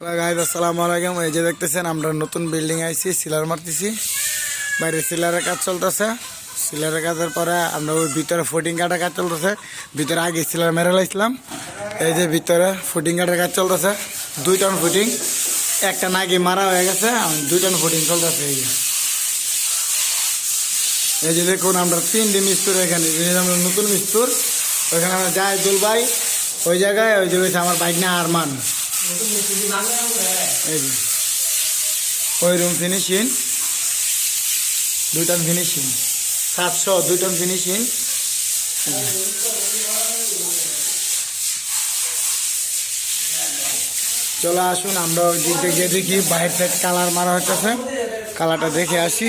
Guys আসসালামু আলাইকুম। এই যে দেখতেছেন, আমরা নতুন বিল্ডিং আইছি সিলার মারতেছি বাইরে সিলারের কাজ চলতেছে। সিলারের কাজের পরে আমরা ওই ভিতরে ফুটিং কাটার কাজ চলতেছে। ভিতরে আগে সিলার মেরে লাইছিলাম। এই যে ভিতরে ফুটিং কাটার কাজ চলতেছে। দুই টন ফুটিং একটা নাকি মারা হয়ে গেছে দুই টন ফুটিং চলতেছে এই এই যে দেখুন, আমরা তিনটি মিস্তুর এখানে। আমরা নতুন মিস্তুর। ওইখানে আমরা যাই দুলবাই ওই জায়গায়, ওই যে আমার বাইক না আরমান। ওই রুম ফিনিশিং দুই টন ফিনিশিং সাতশো দুই টন ফিনিশিং চলো আসুন, আমরা ওই দিক থেকে দেখি বাইরে সাইড কালার মারা হইতেছে। কালারটা দেখে আসি।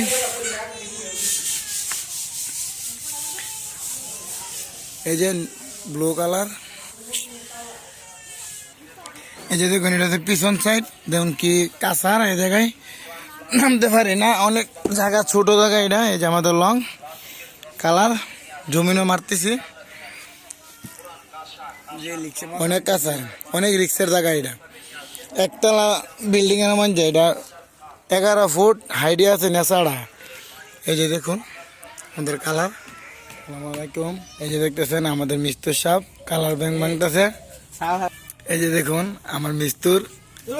এই যে ব্লু কালার এই যে দেখুন, এটা হচ্ছে পিছন সাইড দেখুন কি কাঁচার এই জায়গায় নামতে পারি না, অনেক জায়গা, ছোট জায়গা এটা, এই যে আমাদের লং কালার জমিনও মারতেছি। অনেক কাঁচার অনেক রিক্সের জায়গা এটা। একতলা বিল্ডিং এর মধ্যে এটা এগারো ফুট হাইডি আছে নেশাড়া। এই যে দেখুন, আমাদের কালার আসসালামু আলাইকুম। এই যে দেখতেছেন, আমাদের মিস্তুর সাপ কালার ব্যাংক ভাঙতেছে এই যে দেখুন, আমার মিস্তুর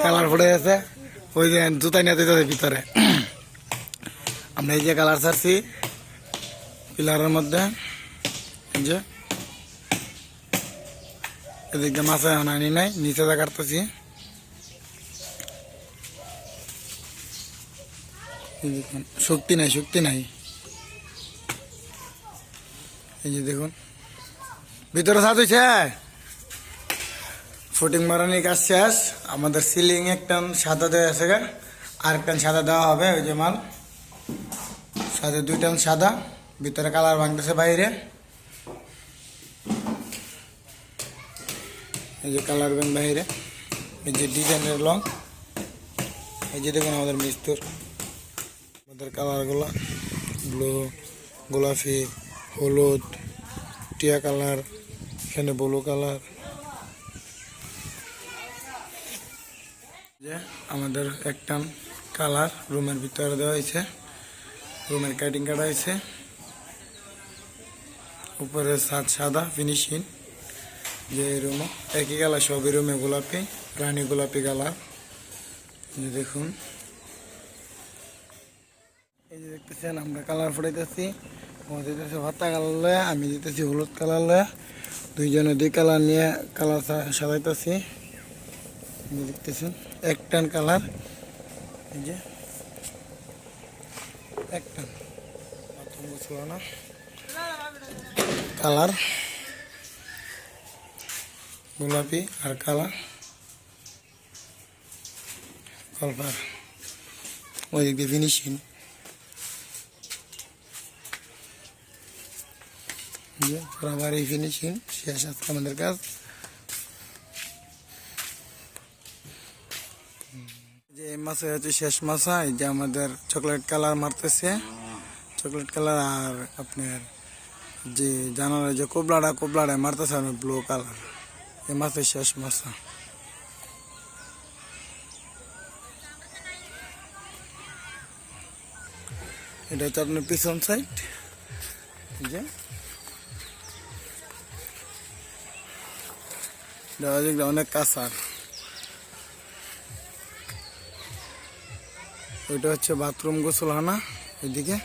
কালার ফুটে গেছে। ওই যে জুতাই নিয়ে যেতে ভিতরে। আমরা এই যে কালার ছাড়ছি পিলারের মধ্যে। যে। এদিকে মাছ এখন আনি নাই, নিচে যা কাটতেছি। শক্তি নাই শক্তি নাই। এই যে দেখুন। ভিতরে সাজ হয়েছে ফুটিং মারানি কাজ শেষ। আমাদের সিলিং একটা সাদা দেওয়া আছে আর একটা সাদা দেওয়া হবে, ওই যে মাল। সাথে দুইটা সাদা, ভিতরে কালার ভাঙতেছে বাইরে। এই যে কালার ব্যান বাইরে। এই যে ডিজাইনের লং এই যে দেখুন আমাদের মিস্তুর। আমাদের কালারগুলো ব্লু, গোলাপি, হলুদ, টিয়া কালার, এখানে ব্লু কালার। যে আমাদের একটা কালার রুমের ভিতরে দেওয়া হয়েছে। রুমের কাটিং কাটা হয়েছে। উপরে সাত সাদা ফিনিশিং যে রুমও। একই কালার, সবই রুমে গোলাপি, রানী গোলাপি কালার। দেখুন। এই যে দেখতেছেন, আমরা কালার ফুটাইতেছি। ও দিতেছে ভাতা কালার লয়ে, আমি দিতেছি হলুদ কালার লয়ে। দুইজনে দুই কালার নিয়ে কালার সাজাইতেছি। দেখতেছেন, এক টান কালার এই যে, এক টান। গোছল না। কালার গোলাপি আর কালার কলপার। ওই দিক ফিনিশিং যে বরাবর এই ফিনিশিং শেষ আজকে আমাদের কাজ যে এই মাছে হচ্ছে শেষ মাছা এই যে আমাদের চকলেট কালার মারতেছে। চকলেট কালার আর আপনার যে জানালা যে কোবলাটা কোবলাটা মারতেছে আপনার ব্লু কালার এই মাছের শেষ মাছা এটা হচ্ছে আপনার পিছন সাইড যে। দেওয়া দিকটা অনেক কাঁচার ওইটা হচ্ছে বাথরুম গোসলখানা, এদিকে।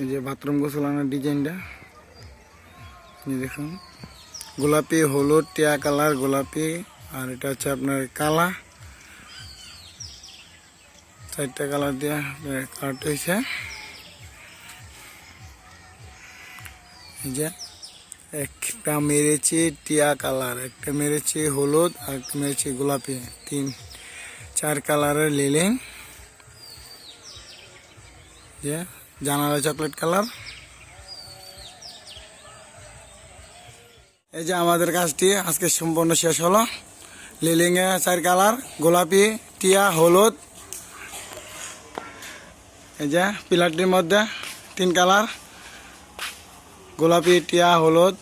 এই যে বাথরুম গোসলানোর ডিজাইনটা দেখুন। গোলাপি, হলুদ, টিয়া কালার, গোলাপি, আর এটা হচ্ছে আপনার কালা। চারটা কালার দিয়ে কালারটা হয়েছে। এই যে একটা মেরেছি টিয়া কালার, একটা মেরেছি হলুদ আর একটা মেরেছি গোলাপি। তিন, চার কালারের লিলিং যে, জানালা চকলেট কালার। এই যে আমাদের কাজটি, আজকে সম্পূর্ণ শেষ হলো। লিলিং এ চার কালার, গোলাপি, টিয়া, হলুদ। এই যে, পিলারটির মধ্যে তিন কালার। গোলাপি টিয়া, হলুদ,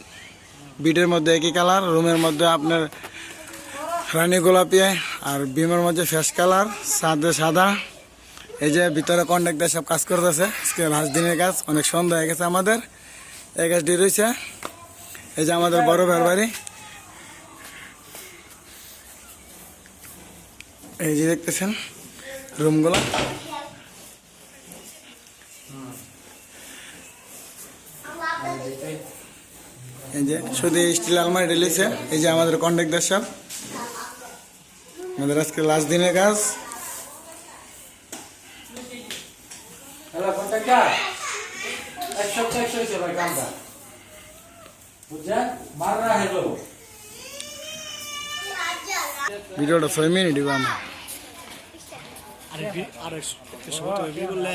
বিটের মধ্যে একই কালার, রুমের মধ্যে আপনার রানী গোলাপি আর বিমের মধ্যে ফেস কালার সাদে সাদা। এই যে ভিতরে কন্ট্রাক্টর সব কাজ করতেছে। আজকে লাস্ট দিনের কাজ, অনেক সন্ধ্যা হয়ে গেছে আমাদের। এই গাছটি রয়েছে। এই যে আমাদের বড় ভাইয়ের বাড়ি। এই যে দেখতেছেন রুমগুলো এই যে শুধু স্টিল আলমারি ঢেলেছে এই যে আমাদের কন্ট্রাক্টর সব আমাদের আজকে লাস্ট দিনের কাজ। ভিডিওটা ছয় মিনিট দিব আমার আরে আরে তো বললে